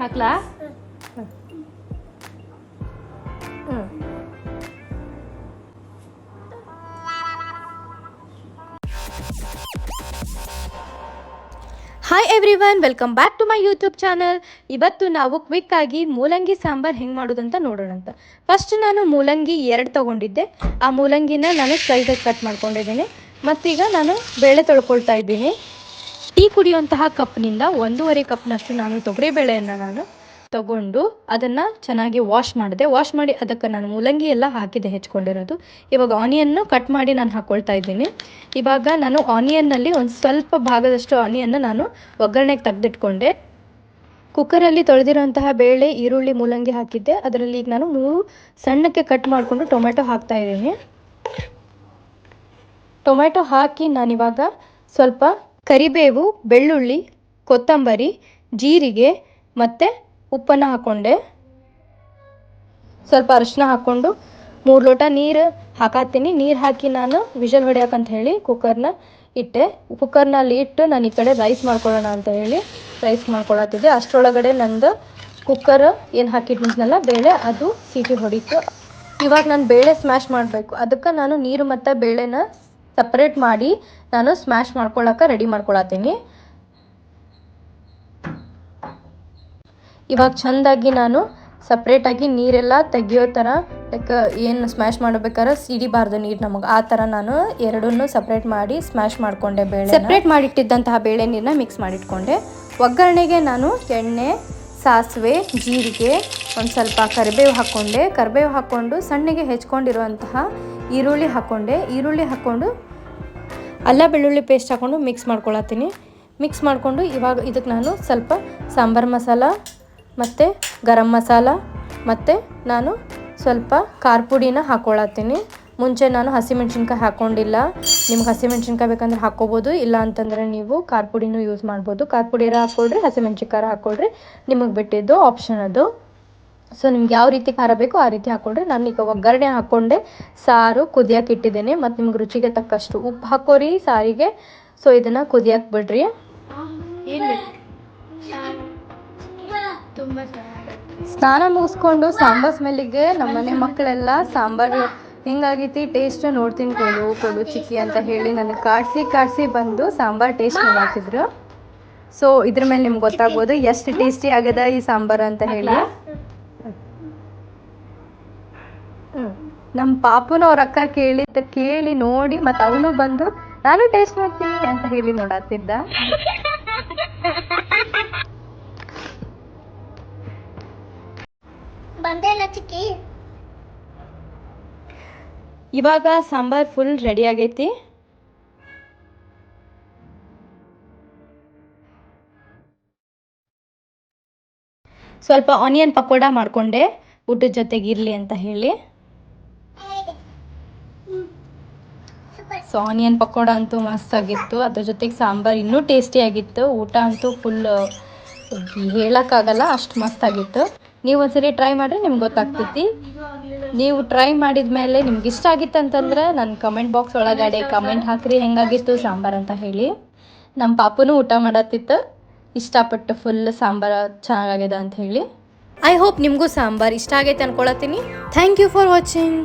ಹಾಕ್ಲಾ? Hi everyone welcome back to my YouTube channel ಇವತ್ತು ನಾವು quick ಆಗಿ ಮೂಲಂಗಿ ಸಾಂಬಾರ್ ಹೆಂಗೆ ಮಾಡೋದಂತ ನೋಡೋಣ ಅಂತ ಫಸ್ಟ್ ನಾನು ಮೂಲಂಗಿ ಎರಡು ತೊಗೊಂಡಿದ್ದೆ. ಆ ಮೂಲಂಗಿನ ನಾನು ಸೈಜಾಗಿ ಕಟ್ ಮಾಡ್ಕೊಂಡಿದ್ದೀನಿ. ಮತ್ತೀಗ ನಾನು ಬೇಳೆ ತೊಳ್ಕೊಳ್ತಾ ಇದ್ದೀನಿ. ಟೀ ಕುಡಿಯುವಂತಹ ಕಪ್ನಿಂದ ಒಂದೂವರೆ ಕಪ್ನಷ್ಟು ನಾನು ತೊಗರಿಬೇಳೆಯನ್ನು ನಾನು ತಗೊಂಡು ಅದನ್ನು ಚೆನ್ನಾಗಿ ವಾಶ್ ಮಾಡಿದೆ. ವಾಶ್ ಮಾಡಿ ಅದಕ್ಕೆ ನಾನು ಮೂಲಂಗಿ ಎಲ್ಲ ಹಾಕಿದೆ ಹೆಚ್ಕೊಂಡಿರೋದು. ಇವಾಗ ಆನಿಯನ್ನು ಕಟ್ ಮಾಡಿ ನಾನು ಹಾಕ್ಕೊಳ್ತಾ ಇದ್ದೀನಿ. ಇವಾಗ ನಾನು ಆನಿಯನ್ನಲ್ಲಿ ಒಂದು ಸ್ವಲ್ಪ ಭಾಗದಷ್ಟು ಆನಿಯನ್ನು ನಾನು ಒಗ್ಗರಣೆಗೆ ತೆಗೆದಿಟ್ಕೊಂಡೆ. ಕುಕ್ಕರಲ್ಲಿ ತೊಳೆದಿರುವಂತಹ ಬೇಳೆ, ಈರುಳ್ಳಿ, ಮೂಲಂಗಿ ಹಾಕಿದ್ದೆ. ಅದರಲ್ಲಿ ಈಗ ನಾನು ಮೂರು ಸಣ್ಣಕ್ಕೆ ಕಟ್ ಮಾಡಿಕೊಂಡು ಟೊಮೆಟೊ ಹಾಕ್ತಾ ಇದ್ದೀನಿ. ಟೊಮೆಟೊ ಹಾಕಿ ನಾನಿವಾಗ ಸ್ವಲ್ಪ ಕರಿಬೇವು, ಬೆಳ್ಳುಳ್ಳಿ, ಕೊತ್ತಂಬರಿ, ಜೀರಿಗೆ ಮತ್ತು ಉಪ್ಪನ್ನು ಹಾಕ್ಕೊಂಡೆ ಸ್ವಲ್ಪ ಅರಿಶಿನ ಹಾಕ್ಕೊಂಡು ಮೂರು ಲೋಟ ನೀರು ಹಾಕತ್ತೀನಿ. ನೀರು ಹಾಕಿ ನಾನು ವಿಷಲ್ ಅಂತ ಹೇಳಿ ಕುಕ್ಕರ್ನ ಇಟ್ಟೆ. ಕುಕ್ಕರ್ನಲ್ಲಿ ಇಟ್ಟು ನಾನು ಈ ಕಡೆ ರೈಸ್ ಮಾಡ್ಕೊಳ್ಳೋಣ ಅಂತ ಹೇಳಿ ರೈಸ್ ಮಾಡ್ಕೊಳತ್ತಿದ್ದೆ. ಅಷ್ಟರೊಳಗಡೆ ನಂದು ಕುಕ್ಕರ್ ಏನು ಹಾಕಿಟ್ಟಿದ್ನಲ್ಲ ಬೇಳೆ, ಅದು ಸೀಟಿ ಹೊಡಿತು. ಇವಾಗ ನಾನು ಬೇಳೆ ಸ್ಮ್ಯಾಶ್ ಮಾಡಬೇಕು. ಅದಕ್ಕೆ ನಾನು ನೀರು ಮತ್ತು ಬೇಳೆನ ಸಪ್ರೇಟ್ ಮಾಡಿ ನಾನು ಸ್ಮ್ಯಾಶ್ ಮಾಡ್ಕೊಳಕ್ಕೆ ರೆಡಿ ಮಾಡ್ಕೊಳತ್ತೀನಿ ಇವಾಗ ಚೆಂದಾಗಿ ನಾನು ಸಪ್ರೇಟಾಗಿ ನೀರೆಲ್ಲ ತೆಗಿಯೋ ಥರ ಲೈಕ್ ಏನು ಸ್ಮ್ಯಾಶ್ ಮಾಡಬೇಕಾದ್ರೆ ಸಿಡಿಬಾರ್ದು ನೀರು ನಮಗೆ ಆ ಥರ ನಾನು ಎರಡನ್ನೂ ಸಪ್ರೇಟ್ ಮಾಡಿ ಸ್ಮ್ಯಾಶ್ ಮಾಡಿಕೊಂಡೆ ಬೇಳೆ ಸಪ್ರೇಟ್ ಮಾಡಿಟ್ಟಿದ್ದಂತಹ ಬೇಳೆ ನೀರನ್ನ ಮಿಕ್ಸ್ ಮಾಡಿಟ್ಕೊಂಡೆ. ಒಗ್ಗರಣೆಗೆ ನಾನು ಎಣ್ಣೆ, ಸಾಸಿವೆ, ಜೀರಿಗೆ, ಒಂದು ಸ್ವಲ್ಪ ಕರಿಬೇವು ಹಾಕ್ಕೊಂಡೆ. ಕರಿಬೇವು ಹಾಕ್ಕೊಂಡು ಸಣ್ಣಗೆ ಹೆಚ್ಕೊಂಡಿರುವಂತಹ ಈರುಳ್ಳಿ ಹಾಕ್ಕೊಂಡೆ. ಈರುಳ್ಳಿ ಹಾಕ್ಕೊಂಡು ಅಲ್ಲ ಬೆಳ್ಳುಳ್ಳಿ ಪೇಸ್ಟ್ ಹಾಕ್ಕೊಂಡು ಮಿಕ್ಸ್ ಮಾಡ್ಕೊಳತ್ತೀನಿ. ಮಿಕ್ಸ್ ಮಾಡಿಕೊಂಡು ಇವಾಗ ಇದಕ್ಕೆ ನಾನು ಸ್ವಲ್ಪ ಸಾಂಬಾರು ಮಸಾಲ ಮತ್ತು ಗರಂ ಮಸಾಲ ಮತ್ತು ನಾನು ಸ್ವಲ್ಪ ಖಾರ ಪುಡಿನ ಹಾಕ್ಕೊಳತ್ತೀನಿ ಮುಂಚೆ ನಾನು ಹಸಿಮೆಣ್ಸಿನ್ಕಾಯಿ ಹಾಕ್ಕೊಂಡಿಲ್ಲ ನಿಮ್ಗೆ ಹಸಿಮೆಣ್ಸಿನ್ಕಾಯಿ ಬೇಕಂದ್ರೆ ಹಾಕ್ಕೋಬೋದು ಇಲ್ಲ ಅಂತಂದರೆ ನೀವು ಖಾರ ಪುಡಿನೂ ಯೂಸ್ ಮಾಡ್ಬೋದು. ಖಾರ ಪುಡಿರ ಹಾಕ್ಕೊಳ್ರಿ ಹಸಿಮೆಣ್ಸಿನ್ಕಾಯಿ ಹಾಕ್ಕೊಳ್ರಿ ನಿಮಗೆ ಬಿಟ್ಟಿದ್ದು ಆಪ್ಷನ್ ಅದು. ಸೊ ನಿಮ್ಗೆ ಯಾವ ರೀತಿ ಖಾರ ಬೇಕೋ ಆ ರೀತಿ ಹಾಕ್ಕೊಂಡ್ರೆ. ನಾನು ಈಗ ಒಗ್ಗರಣೆ ಹಾಕ್ಕೊಂಡೆ. ಸಾರು ಕುದಿಯಕ್ಕೆ ಇಟ್ಟಿದ್ದೇನೆ. ಮತ್ತು ನಿಮ್ಗೆ ರುಚಿಗೆ ತಕ್ಕಷ್ಟು ಉಪ್ಪು ಹಾಕೋರಿ. ಸಾರಿಗೆ. ಸೊ ಇದನ್ನು ಕುದಿಯಕ್ಕೆ ಬಿಡ್ರಿ. ಸ್ನಾನ ಮುಗಿಸ್ಕೊಂಡು ಸಾಂಬಾರ್ ಸ್ಮೆಲ್ಲಿಗೆ ನಮ್ಮನೆ ಮಕ್ಕಳೆಲ್ಲ ಸಾಂಬಾರು ಹಿಂಗಾಗೈತಿ ಟೇಸ್ಟ್ ನೋಡ್ತೀನಿ ಕೊಡು ಕೊಡು ಚಿಕ್ಕಿ ಅಂತ ಹೇಳಿ ನನಗೆ ಕಾಡಿಸಿ ಕಾಡಿಸಿ ಬಂದು ಸಾಂಬಾರು ಟೇಸ್ಟ್ ಮಾಡಾಕಿದ್ರು ಸೊ ಇದ್ರ ಮೇಲೆ ನಿಮ್ಗೆ ಗೊತ್ತಾಗ್ಬೋದು. ಎಷ್ಟು ಟೇಸ್ಟಿ ಆಗ್ಯದ ಈ ಸಾಂಬಾರು ಅಂತ ಹೇಳಿ. ನಮ್ಮ ಪಾಪುನ ಅವ್ರ ಅಕ್ಕ ಕೇಳಿದ್ದ ಕೇಳಿ ನೋಡಿ ಮತ್ತು ಅವನು ಬಂದು ನಾನು ಟೇಸ್ಟ್ ಮಾಡ್ತೀನಿ ಅಂತ ಹೇಳಿ ನೋಡತ್ತಿದ್ದ ಇವಾಗ ಸಾಂಬಾರ್ ಫುಲ್ ರೆಡಿ ಆಗೈತಿ. ಸ್ವಲ್ಪ ಆನಿಯನ್ ಪಕೋಡ ಮಾಡ್ಕೊಂಡೆ ಊಟದ ಜೊತೆಗೆ ಇರಲಿ ಅಂತ ಹೇಳಿ. ಸೊ ಆನಿಯನ್ ಪಕೋಡ ಅಂತೂ ಮಸ್ತ್ ಆಗಿತ್ತು ಅದ್ರ ಜೊತೆಗೆ ಸಾಂಬಾರು ಇನ್ನೂ ಟೇಸ್ಟಿ ಆಗಿತ್ತು. ಊಟ ಅಂತೂ ಫುಲ್ ಹೇಳೋಕ್ಕಾಗಲ್ಲ, ಅಷ್ಟು ಮಸ್ತ್ ಆಗಿತ್ತು ನೀವು ಒಂದ್ಸರಿ ಟ್ರೈ ಮಾಡಿದ್ರೆ ನಿಮ್ಗೆ ಗೊತ್ತಾಗ್ತೈತಿ. ನೀವು ಟ್ರೈ ಮಾಡಿದ ಮೇಲೆ ನಿಮ್ಗೆ ಇಷ್ಟ ಆಗಿತ್ತು ಅಂತಂದ್ರೆ ನನ್ನ ಕಮೆಂಟ್ ಬಾಕ್ಸ್ ಒಳಗಡೆ ಕಮೆಂಟ್ ಹಾಕ್ರಿ, ಹೆಂಗಾಗಿತ್ತು ಸಾಂಬಾರು ಅಂತ ಹೇಳಿ. ನಮ್ಮ ಪಾಪುನೂ ಊಟ ಮಾಡತ್ತಿತ್ತು ಇಷ್ಟಪಟ್ಟು ಫುಲ್ ಸಾಂಬಾರು ಚೆನ್ನಾಗಿದೆ ಅಂತ ಹೇಳಿ. ಐ ಹೋಪ್ ನಿಮಗೂ ಸಾಂಬಾರು ಇಷ್ಟ ಆಗೈತೆ ಅನ್ಕೊಳತ್ತೀನಿ. Thank you for watching